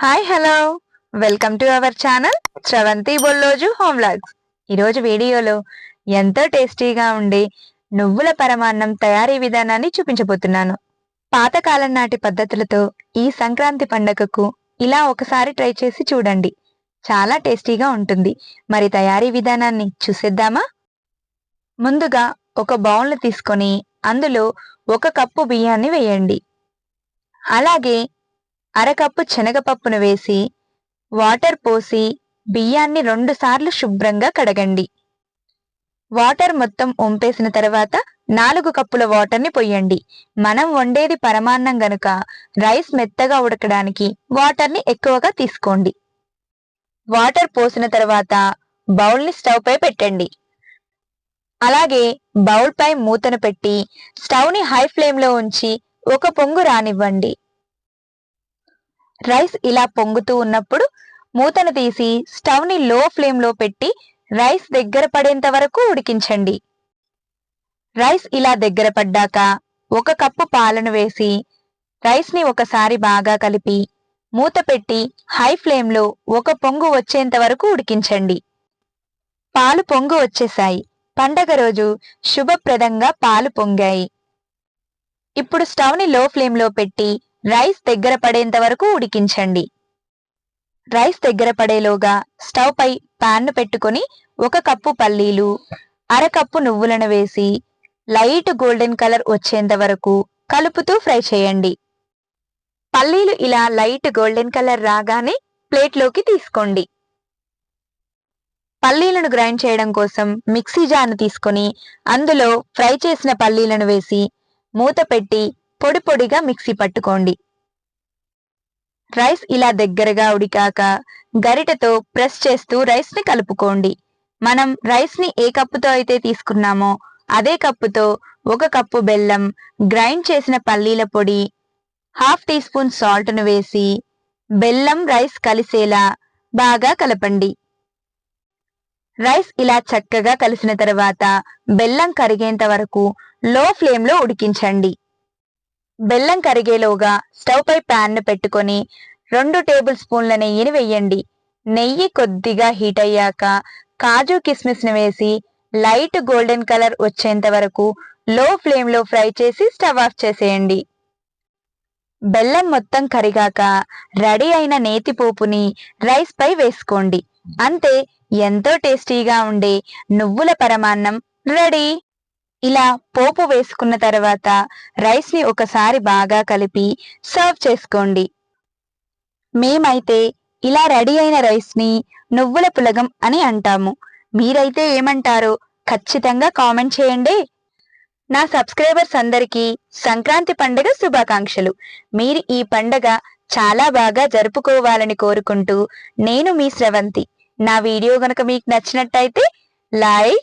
Hi hello welcome to our channel Sravanthi Bolloju home vlogs ఈరోజు వీడియోలో ఎంతో టేస్టీగా ఉండే నువ్వుల పరమాన్నం తయారీ విధానాన్ని చూపించబోతున్నాను పాతకాలం నాటి పద్ధతులతో ఈ సంక్రాంతి పండగకు ఇలా ఒకసారి ట్రై చేసి చూడండి చాలా టేస్టీగా ఉంటుంది మరి తయారీ విధానాన్ని చూసేద్దామా ముందుగా ఒక బౌల్ని తీసుకొని అందులో ఒక కప్పు బియ్యాన్ని వేయండి అలాగే అరకప్పు శనగపప్పును వేసి వాటర్ పోసి బియ్యాన్ని రెండుసార్లు శుభ్రంగా కడగండి వాటర్ మొత్తం ఒంపేసిన తర్వాత నాలుగు కప్పుల వాటర్ని పొయ్యండి మనం వండేది పరమాన్నం గనుక రైస్ మెత్తగా ఉడకడానికి వాటర్ని ఎక్కువగా తీసుకోండి వాటర్ పోసిన తర్వాత బౌల్ని స్టవ్ పై పెట్టండి అలాగే బౌల్ పై మూతను పెట్టి స్టవ్ని హై ఫ్లేమ్లో ఉంచి ఒక పొంగు రానివ్వండి రైస్ ఇలా పొంగుతూ ఉన్నప్పుడు మూతను తీసి స్టవ్ని లో ఫ్లేమ్లో పెట్టి రైస్ దగ్గర పడేంత వరకు ఉడికించండి రైస్ ఇలా దగ్గర పడ్డాక ఒక కప్పు పాలను వేసి రైస్ని ఒకసారి బాగా కలిపి మూత పెట్టి హై ఫ్లేమ్లో ఒక పొంగు వచ్చేంత వరకు ఉడికించండి పాలు పొంగు వచ్చేశాయి పండగ రోజు శుభప్రదంగా పాలు పొంగాయి ఇప్పుడు స్టవ్ని లో ఫ్లేమ్లో పెట్టి రైస్ దగ్గర పడేంత వరకు ఉడికించండి రైస్ దగ్గర పడేలోగా స్టవ్ పై ప్యాన్ను పెట్టుకొని ఒక కప్పు పల్లీలు అరకప్పు నువ్వులను వేసి లైట్ గోల్డెన్ కలర్ వచ్చేంత వరకు కలుపుతూ ఫ్రై చేయండి పల్లీలు ఇలా లైట్ గోల్డెన్ కలర్ రాగానే ప్లేట్లోకి తీసుకోండి పల్లీలను గ్రైండ్ చేయడం కోసం మిక్సీ జార్ను తీసుకొని అందులో ఫ్రై చేసిన పల్లీలను వేసి మూత పెట్టి పొడి పొడిగా మిక్సీ పట్టుకోండి రైస్ ఇలా దగ్గరగా ఉడికాక గరిటెతో ప్రెస్ చేస్తూ రైస్ ని కలుపుకోండి మనం రైస్ ని ఏ కప్పుతో అయితే తీసుకున్నామో అదే కప్పుతో ఒక కప్పు బెల్లం గ్రైండ్ చేసిన పల్లీల పొడి హాఫ్ టీ స్పూన్ సాల్ట్ను వేసి బెల్లం రైస్ కలిసేలా బాగా కలపండి రైస్ ఇలా చక్కగా కలిసిన తర్వాత బెల్లం కరిగేంత వరకు లో ఫ్లేమ్లో ఉడికించండి బెల్లం కరిగేలోగా స్టవ్ పై ప్యాన్ను పెట్టుకొని రెండు టేబుల్ స్పూన్ల నెయ్యిని వెయ్యండి నెయ్యి కొద్దిగా హీట్ అయ్యాక కాజు కిస్మిస్ని వేసి లైట్ గోల్డెన్ కలర్ వచ్చేంత వరకు లో ఫ్లేమ్లో ఫ్రై చేసి స్టవ్ ఆఫ్ చేసేయండి బెల్లం మొత్తం కరిగాక రెడీ అయిన నేతి పోపుని రైస్ పై వేసుకోండి అంతే ఎంతో టేస్టీగా ఉండే నువ్వుల పరమాన్నం రెడీ ఇలా పోపు వేసుకున్న తర్వాత రైస్ ని ఒకసారి బాగా కలిపి సర్వ్ చేసుకోండి మేమైతే ఇలా రెడీ అయిన రైస్ ని నువ్వుల పులగం అని అంటాము మీరైతే ఏమంటారో ఖచ్చితంగా కామెంట్ చేయండి నా సబ్స్క్రైబర్స్ అందరికీ సంక్రాంతి పండుగ శుభాకాంక్షలు మీరు ఈ పండగ చాలా బాగా జరుపుకోవాలని కోరుకుంటూ నేను మీ స్రవంతి నా వీడియో గనక మీకు నచ్చినట్టయితే like